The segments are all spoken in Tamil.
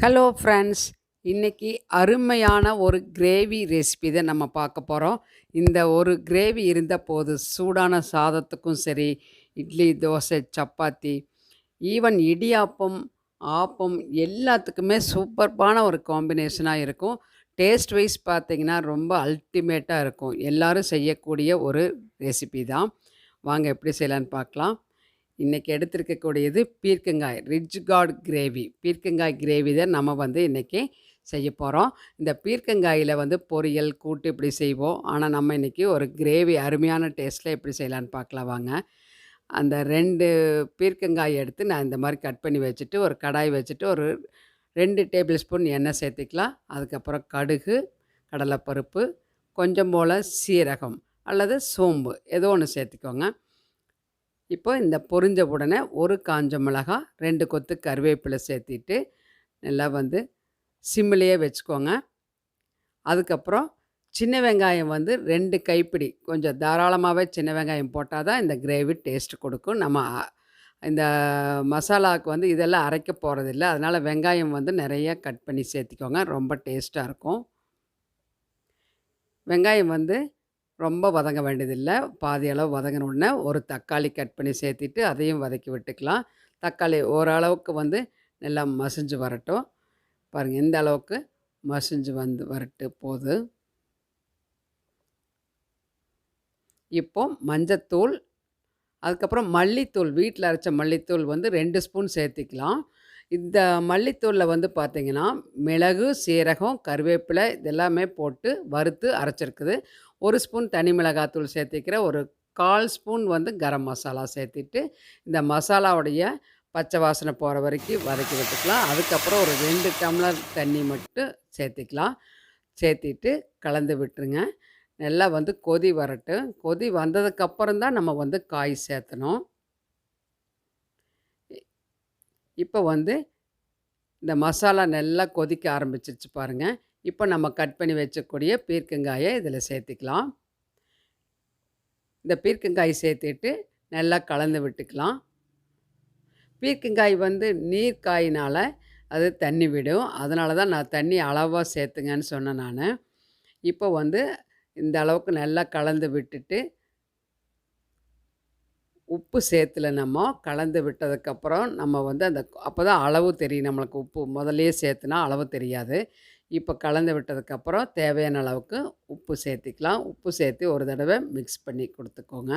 ஹலோ ஃப்ரெண்ட்ஸ் இன்றைக்கி அருமையான ஒரு கிரேவி ரெசிபி தான் நம்ம பார்க்க போகிறோம் இந்த ஒரு கிரேவி இருந்த போது சூடான சாதத்துக்கும் சரி இட்லி தோசை சப்பாத்தி ஈவன் இடியாப்பம் ஆப்பம் எல்லாத்துக்குமே சூப்பர்பான ஒரு காம்பினேஷனாக இருக்கும். டேஸ்ட் வைஸ் பார்த்தீங்கன்னா ரொம்ப அல்டிமேட்டாக இருக்கும். எல்லோரும் செய்யக்கூடிய ஒரு ரெசிபி தான். வாங்க எப்படி செய்யலான்னு பார்க்கலாம். இன்றைக்கி எடுத்திருக்கக்கூடியது பீர்க்கங்காய் ரிட்ஜ் காட் கிரேவி. பீர்க்கங்காய் கிரேவி தான் நம்ம வந்து இன்றைக்கி செய்ய போகிறோம் இந்த பீர்க்கங்காயில் வந்து பொரியல் கூட்டு இப்படி செய்வோம். ஆனால் நம்ம இன்றைக்கி ஒரு கிரேவி அருமையான டேஸ்ட்டில் எப்படி செய்யலான்னு பார்க்கலாம் வாங்க. அந்த ரெண்டு பீர்க்கங்காய் எடுத்து நான் இந்த மாதிரி கட் பண்ணி வச்சுட்டு ஒரு கடாய் வச்சுட்டு ஒரு ரெண்டு டேபிள் ஸ்பூன் எண்ணெய் சேர்த்துக்கலாம். அதுக்கப்புறம் கடுகு கடலைப்பருப்பு கொஞ்சம் போல் சீரகம் அல்லது சோம்பு ஏதோ ஒன்று சேர்த்துக்கோங்க. இப்போ இந்த பொரிஞ்ச உடனே ஒரு காஞ்ச மிளகா ரெண்டு கொத்து கருவேப்பிலை சேர்த்திட்டு நல்லா வந்து சிம்மிலேயே வச்சுக்கோங்க. அதுக்கப்புறம் சின்ன வெங்காயம் வந்து ரெண்டு கைப்பிடி கொஞ்சம் தாராளமாகவே சின்ன வெங்காயம் போட்டால் தான் இந்த கிரேவி டேஸ்ட் கொடுக்கும். நம்ம இந்த மசாலாவுக்கு வந்து இதெல்லாம் அரைக்க போகிறதில்ல அதனால் வெங்காயம் வந்து நிறைய கட் பண்ணி சேர்த்திக்கோங்க. ரொம்ப டேஸ்ட்டாக இருக்கும். வெங்காயம் வந்து ரொம்ப வதங்க வேண்டியதில்லை. பாதி அளவு வதங்கின உடனே ஒரு தக்காளி கட் பண்ணி சேர்த்திட்டு அதையும் வதக்கி விட்டுக்கலாம். தக்காளி ஓரளவுக்கு வந்து நல்லா மசிஞ்சு வரட்டும். பாருங்கள் இந்த அளவுக்கு மசிஞ்சு வந்து வரட்டு போது. இப்போ மஞ்சத்தூள் அதுக்கப்புறம் மல்லித்தூள் வீட்டில் அரைச்ச மல்லித்தூள் வந்து ரெண்டு ஸ்பூன் சேர்த்திக்கலாம். இந்த மல்லித்தூளில் வந்து பார்த்திங்கன்னா மிளகு சீரகம் கருவேப்பிலை இதெல்லாமே போட்டு வறுத்து அரைச்சிருக்குது. ஒரு ஸ்பூன் தனி மிளகாத்தூள் சேர்த்திக்கிற ஒரு கால் ஸ்பூன் வந்து கரம் மசாலா சேர்த்துட்டு இந்த மசாலாவுடைய பச்சை வாசனை போகிற வரைக்கும் வதக்கி விட்டுக்கலாம். அதுக்கப்புறம் ஒரு ரெண்டு டம்ளர் தண்ணி மட்டும் சேர்த்திக்கலாம். சேர்த்திட்டு கலந்து விட்டுருங்க. நல்லா வந்து கொதி வரட்டும். கொதி வந்ததுக்கப்புறம் தான் நம்ம வந்து காய் சேர்த்தணும். இப்போ வந்து இந்த மசாலா நல்லா கொதிக்க ஆரம்பிச்சிருச்சு பாருங்கள் இப்போ நம்ம கட் பண்ணி வச்சக்கூடிய பீர்க்கங்காயை இதில் சேர்த்துக்கலாம். இந்த பீர்க்கங்காய் சேர்த்துட்டு நல்லா கலந்து விட்டுக்கலாம். பீர்க்கங்காய் வந்து நீர் காயினால் அது தண்ணி விடும். அதனால தான் நான் தண்ணி அளவாக சேர்த்துங்கன்னு சொன்னேன் நான். இப்போ வந்து இந்த அளவுக்கு நல்லா கலந்து விட்டுட்டு உப்பு சேர்த்துல நம்ம கலந்து விட்டதுக்கப்புறம் நம்ம வந்து அந்த அப்போ தான் அளவு தெரியும். நம்மளுக்கு உப்பு முதல்லையே சேர்த்துனா அளவு தெரியாது. இப்போ கலந்து விட்டதுக்கப்புறம் தேவையான அளவுக்கு உப்பு சேர்த்திக்கலாம். உப்பு சேர்த்து ஒரு தடவை மிக்ஸ் பண்ணி கொடுத்துக்கோங்க.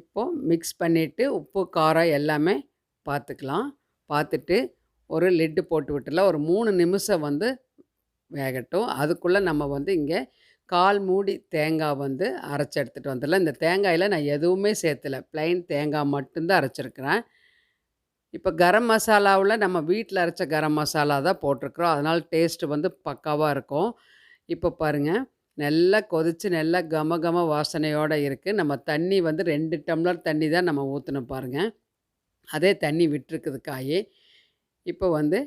இப்போது மிக்ஸ் பண்ணிவிட்டு உப்பு காரம் எல்லாமே பார்த்துக்கலாம் பார்த்துட்டு ஒரு லிட்டு போட்டு விட்டுல ஒரு மூணு நிமிஷம் வந்து வேகட்டும். அதுக்குள்ளே நம்ம வந்து இங்கே கால் மூடி தேங்காய் வந்து அரைச்சி எடுத்துகிட்டு வந்துடலாம் இந்த தேங்காயில் நான் எதுவுமே சேர்த்தல. ப்ளைன் தேங்காய் மட்டும்தான் அரைச்சிருக்கிறேன். இப்போ கரம் மசாலாவில் நம்ம வீட்டில் அரைச்ச கரம் மசாலா தான் போட்டிருக்கிறோம். அதனால் டேஸ்ட்டு வந்து பக்காவாக இருக்கும். இப்போ பாருங்கள் நல்லா கொதித்து நல்லா கம கம வாசனையோடு இருக்குது நம்ம தண்ணி வந்து ரெண்டு டம்ளர் தண்ணி தான் நம்ம ஊற்றணும் பாருங்கள் அதே தண்ணி விட்டுருக்குது காய். இப்போ வந்து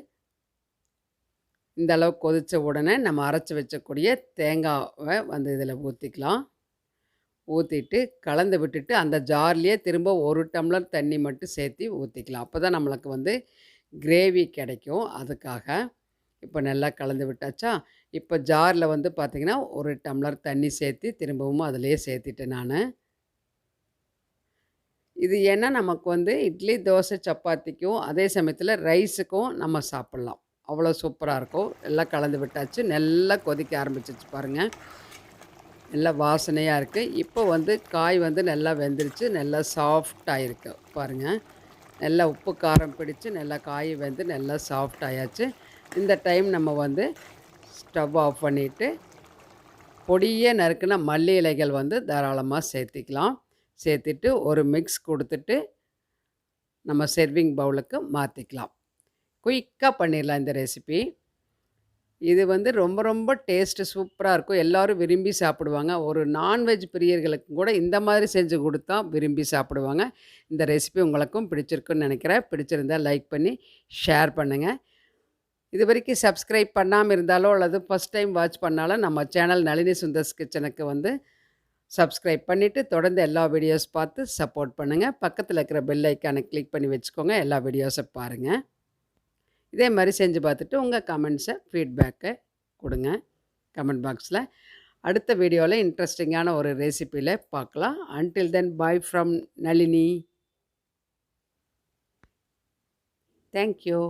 இந்த அளவு கொதித்த உடனே நம்ம அரைச்சி வச்சக்கூடிய தேங்காவை வந்து இதில் ஊற்றிக்கலாம் ஊற்றிட்டு கலந்து விட்டுட்டு அந்த ஜார்லேயே திரும்ப ஒரு டம்ளர் தண்ணி மட்டும் சேர்த்து ஊற்றிக்கலாம் அப்போ தான் நம்மளுக்கு வந்து கிரேவி கிடைக்கும். அதுக்காக இப்போ நல்லா கலந்து விட்டாச்சா இப்போ ஜாரில் வந்து பார்த்திங்கன்னா ஒரு டம்ளர் தண்ணி சேர்த்து திரும்பவும் அதிலே சேர்த்துட்டேன் நான். இது ஏன்னா நமக்கு வந்து இட்லி தோசை சப்பாத்திக்கும் அதே சமயத்தில் ரைஸுக்கும் நம்ம சாப்பிட்லாம். அவ்வளோ சூப்பராக இருக்கும். எல்லாம் கலந்து விட்டாச்சு. நல்லா கொதிக்க ஆரம்பிச்சிச்சு பாருங்கள் நல்லா வாசனையாக இருக்குது இப்போ வந்து காய் வந்து நல்லா வெந்துருச்சு. நல்லா சாஃப்டாக இருக்கு பாருங்கள் நல்லா உப்பு காரம் பிடிச்சு நல்லா காய் வெந்து நல்லா சாஃப்ட் ஆயாச்சு. இந்த டைம் நம்ம வந்து ஸ்டவ் ஆஃப் பண்ணிவிட்டு பொடியே நறுக்குனா மல்லி இலைகள் வந்து தாராளமாக சேர்த்திக்கலாம். சேர்த்துட்டு ஒரு மிக்ஸ் கொடுத்துட்டு நம்ம செர்விங் பவுலுக்கு மாற்றிக்கலாம் குயிக்காக பண்ணிடலாம் இந்த ரெசிபி. இது வந்து ரொம்ப ரொம்ப டேஸ்ட்டு சூப்பராக இருக்கும். எல்லாரும் விரும்பி சாப்பிடுவாங்க. ஒரு நான்வெஜ் பிரியர்களுக்கும் கூட இந்த மாதிரி செஞ்சு கொடுத்தா விரும்பி சாப்பிடுவாங்க. இந்த ரெசிபி உங்களுக்கும் பிடிச்சிருக்குன்னு நினைக்கிறேன். பிடிச்சிருந்தா லைக் பண்ணி ஷேர் பண்ணுங்கள் இது வரைக்கும் சப்ஸ்கிரைப் பண்ணாமல் இருந்தாலோ அல்லது ஃபஸ்ட் டைம் வாட்ச் பண்ணாலும் நம்ம சேனல் நளினி சுந்தர்ஸ் கிச்சனுக்கு வந்து சப்ஸ்கிரைப் பண்ணிவிட்டு தொடர்ந்து எல்லா வீடியோஸ் பார்த்து சப்போர்ட் பண்ணுங்கள் பக்கத்தில் இருக்கிற பெல் ஐக்கானை கிளிக் பண்ணி வச்சுக்கோங்க. எல்லா வீடியோஸை பாருங்கள் இதே மாதிரி செஞ்சு பார்த்துட்டு உங்கள் கமெண்ட்ஸை ஃபீட்பேக்கை கொடுங்க. கமெண்ட் பாக்ஸில் அடுத்த வீடியோவில் இன்ட்ரெஸ்டிங்கான ஒரு ரெசிப்பியில் பார்க்கலாம். Until then bye from Nalini. Thank you